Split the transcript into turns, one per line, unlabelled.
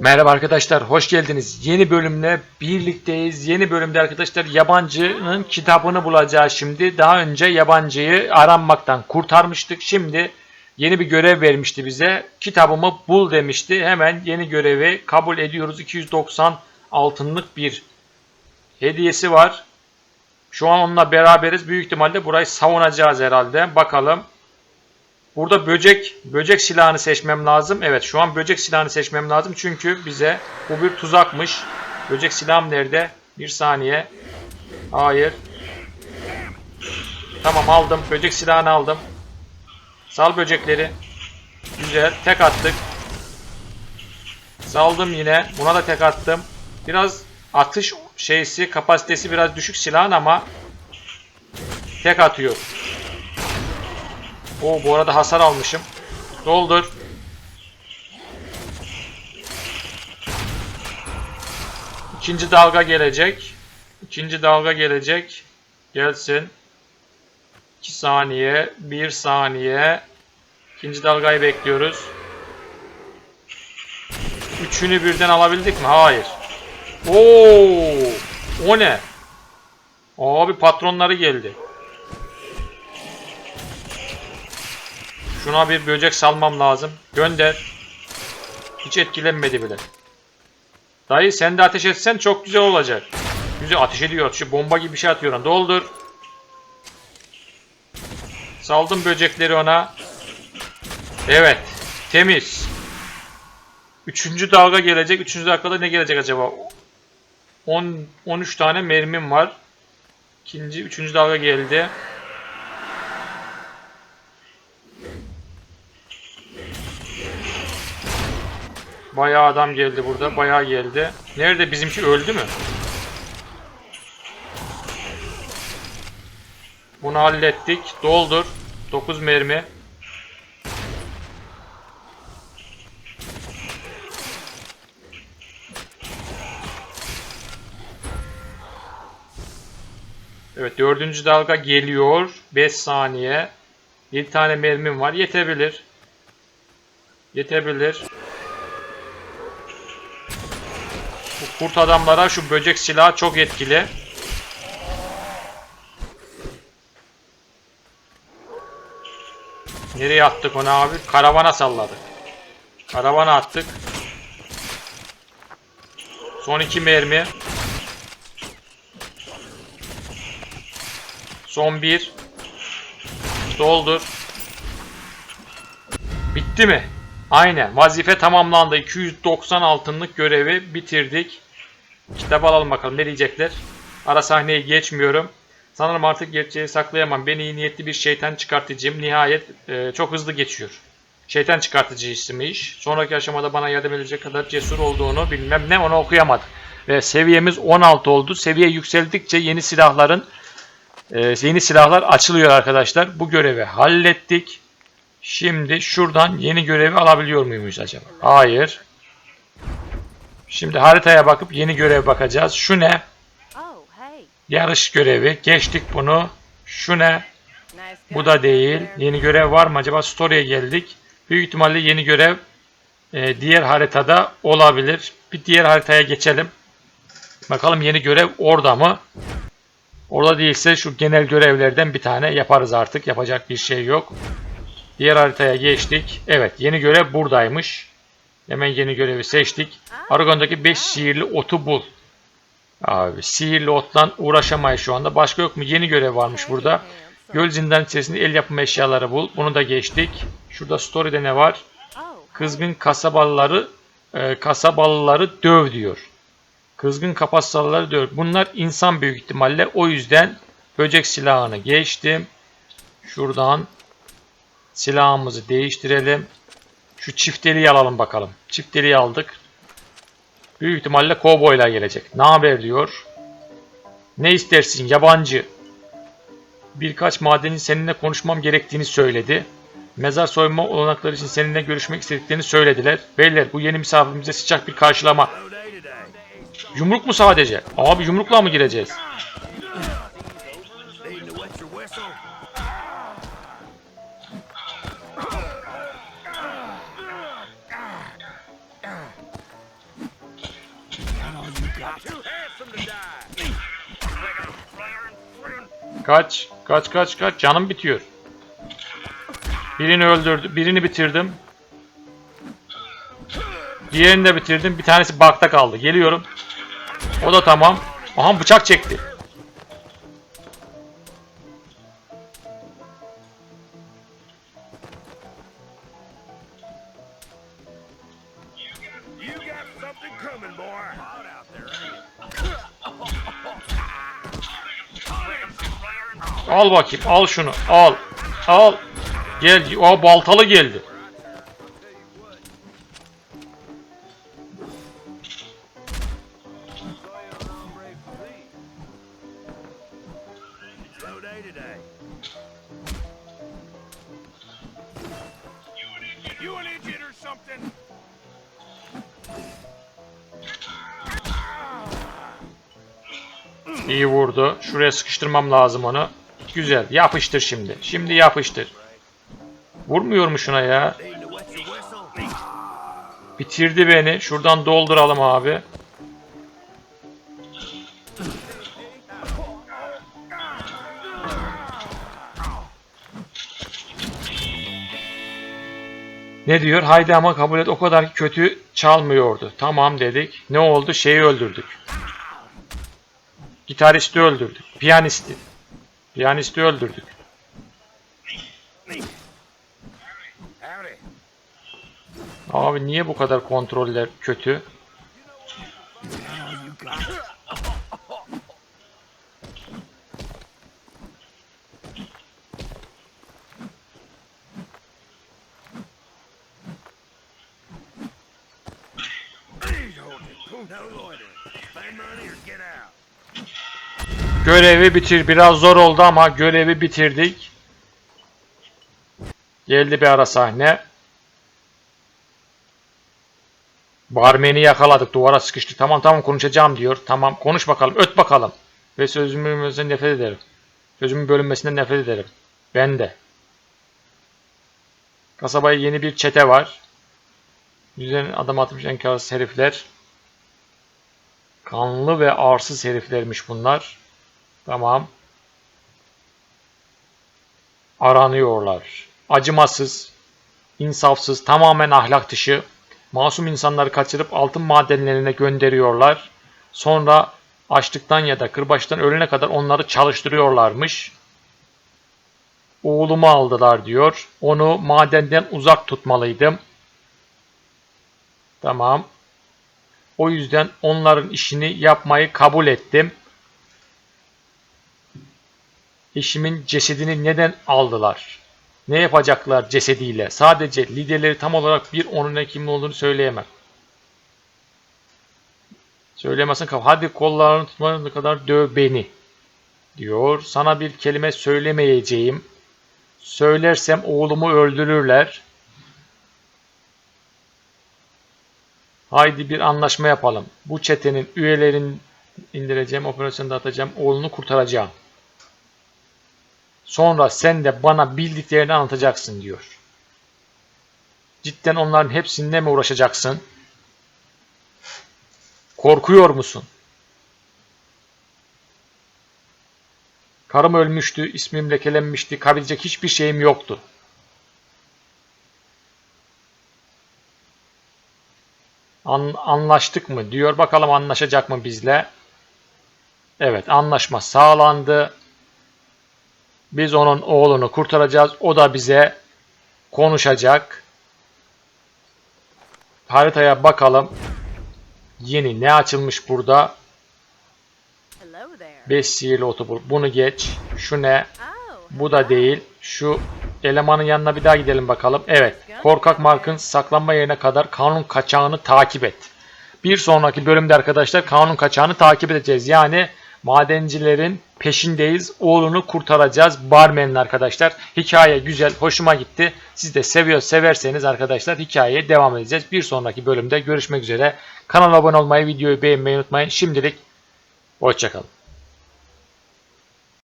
Merhaba arkadaşlar, hoş geldiniz. Yeni bölümle birlikteyiz. Yeni bölümde arkadaşlar yabancının kitabını bulacağız şimdi. Daha önce yabancıyı aranmaktan kurtarmıştık. Şimdi yeni bir görev vermişti bize. Kitabımı bul demişti. Hemen yeni görevi kabul ediyoruz. 290 altınlık bir hediyesi var. Şu an onunla beraberiz. Büyük ihtimalle burayı savunacağız herhalde. Bakalım. Burada böcek böcek silahını seçmem lazım. Evet şu an böcek silahını seçmem lazım. Çünkü bize bu bir tuzakmış. Böcek silahım nerede? Bir saniye. Hayır. Tamam aldım. Böcek silahını aldım. Sal böcekleri. Güzel. Tek attık. Saldım yine. Buna da tek attım. Biraz atış şeysi kapasitesi biraz düşük silahın ama tek atıyor. Oo bu arada hasar almışım. Doldur. İkinci dalga gelecek. İkinci dalga gelecek. Gelsin. 2 saniye, 1 saniye. İkinci dalgayı bekliyoruz. Üçünü birden alabildik mi? Hayır. Oo! O ne? Abi patronları geldi. Şuna bir böcek salmam lazım. Gönder. Hiç etkilenmedi bile. Dayı sen de ateş etsen çok güzel olacak. Güzel ateş ediyor. Şu bomba gibi bir şey atıyor. Doldur. Saldım böcekleri ona. Evet. Temiz. Üçüncü dalga gelecek. Üçüncü dalgada ne gelecek acaba? 10, 13 tane mermim var. İkinci, üçüncü dalga geldi. Bayağı adam geldi burada. Bayağı geldi. Nerede? Bizimki öldü mü? Bunu hallettik. Doldur. 9 mermi. Evet dördüncü dalga geliyor. 5 saniye. 7 tane mermim var. Yetebilir. Yetebilir. Kurt adamlara şu böcek silahı çok etkili. Nereye attık onu abi? Karavana salladık. Karavana attık. Son iki mermi. Son bir. Doldur. Bitti mi? Aynen. Vazife tamamlandı. 290 altınlık görevi bitirdik. Kitap alalım bakalım ne diyecekler. Ara sahneyi geçmiyorum. Sanırım artık gerçeği saklayamam. Ben iyi niyetli bir şeytan çıkartıcıyım. Nihayet e, çok hızlı geçiyor. Şeytan çıkartıcı ismiymiş. Sonraki aşamada bana yardım edecek kadar cesur olduğunu bilmem ne onu okuyamadık. Ve seviyemiz 16 oldu. Seviye yükseldikçe yeni silahların e, yeni silahlar açılıyor arkadaşlar. Bu görevi hallettik. Şimdi şuradan yeni görevi alabiliyor muyuz acaba? Hayır. Şimdi haritaya bakıp yeni görev bakacağız. Şu ne?
Oh.
Yarış görevi. Geçtik bunu. Şu ne? Bu da değil. Yeni görev var mı acaba? Story'e geldik. Büyük ihtimalle yeni görev e, diğer haritada olabilir. Bir diğer haritaya geçelim. Bakalım yeni görev orada mı? Orada değilse şu genel görevlerden bir tane yaparız artık. Yapacak bir şey yok. Diğer haritaya geçtik. Evet yeni görev buradaymış. Hemen yeni görevi seçtik. Aragon'daki 5 sihirli otu bul. Abi sihirli otla uğraşamayız şu anda. Başka yok mu? Yeni görev varmış burada. Göl zindan içerisinde el yapımı eşyaları bul. Bunu da geçtik. Şurada story'de ne var? Kızgın kasabalıları e, kasabalıları döv diyor. Kızgın kapasalıları döv. Bunlar insan büyük ihtimalle. O yüzden böcek silahını geçtim. Şuradan silahımızı değiştirelim. Şu çifteliği alalım bakalım. Çifteliği aldık. Büyük ihtimalle kovboyla gelecek. Ne haber diyor. Ne istersin yabancı? Birkaç madeni seninle konuşmam gerektiğini söyledi. Mezar soyma olanakları için seninle görüşmek istediklerini söylediler. Beyler bu yeni misafirimize sıcak bir karşılama. Yumruk mu sadece? Abi yumrukla mı gireceğiz? Kaç, kaç, kaç, kaç. Canım bitiyor. Birini öldürdüm, birini bitirdim. Diğerini de bitirdim. Bir tanesi bakta kaldı. Geliyorum. O da tamam. Aha bıçak çekti. Al bakayım. Al şunu. Al. Al. Gel. O baltalı geldi. İyi vurdu. Şuraya sıkıştırmam lazım onu. Güzel. Yapıştır şimdi. Şimdi yapıştır. Vurmuyor mu şuna ya? Bitirdi beni. Şuradan dolduralım abi. Ne diyor? Haydi ama kabul et o kadar kötü çalmıyordu. Tamam dedik. Ne oldu? Şeyi öldürdük. Gitaristi öldürdük. Piyanisti. Piyanisti öldürdük.
Howdy.
Abi niye bu kadar kontroller kötü? Görevi bitir. Biraz zor oldu ama görevi bitirdik. Geldi bir ara sahne. Barmeni yakaladık. Duvara sıkıştı. Tamam tamam konuşacağım diyor. Tamam konuş bakalım. Öt bakalım. Ve sözümün nefret ederim. Sözümün bölünmesinden nefret ederim. Ben de. Kasabaya yeni bir çete var. Üzerine adam atmış enkarsız herifler. Kanlı ve arsız heriflermiş bunlar. Tamam. Aranıyorlar. Acımasız, insafsız, tamamen ahlak dışı. Masum insanları kaçırıp altın madenlerine gönderiyorlar. Sonra açlıktan ya da kırbaçtan ölene kadar onları çalıştırıyorlarmış. Oğlumu aldılar diyor. Onu madenden uzak tutmalıydım. Tamam. O yüzden onların işini yapmayı kabul ettim. Eşimin cesedini neden aldılar? Ne yapacaklar cesediyle? Sadece liderleri tam olarak bir onun ne kimin olduğunu söyleyemem. Söyleyemezsin kaf. Hadi kollarını tutmayana kadar döv beni. Diyor. Sana bir kelime söylemeyeceğim. Söylersem oğlumu öldürürler. Haydi bir anlaşma yapalım. Bu çetenin üyelerini indireceğim, operasyonu dağıtacağım, oğlunu kurtaracağım. Sonra sen de bana bildiklerini anlatacaksın diyor. Cidden onların hepsinle mi uğraşacaksın? Korkuyor musun? Karım ölmüştü, ismim lekelenmişti, kabilecek hiçbir şeyim yoktu. An- anlaştık mı diyor. Bakalım anlaşacak mı bizle? Evet, anlaşma sağlandı. Biz onun oğlunu kurtaracağız. O da bize konuşacak. Haritaya bakalım. Yeni ne açılmış burada? 5 sihirli otobur. Bunu geç. Şu ne? Bu da değil. Şu elemanın yanına bir daha gidelim bakalım. Evet. Korkak Mark'ın saklanma yerine kadar kanun kaçağını takip et. Bir sonraki bölümde arkadaşlar kanun kaçağını takip edeceğiz. Yani madencilerin peşindeyiz. Oğlunu kurtaracağız. Barmen'in arkadaşlar. Hikaye güzel. Hoşuma gitti. Siz de seviyor severseniz arkadaşlar hikayeye devam edeceğiz. Bir sonraki bölümde görüşmek üzere. Kanala abone olmayı, videoyu beğenmeyi unutmayın. Şimdilik hoşçakalın.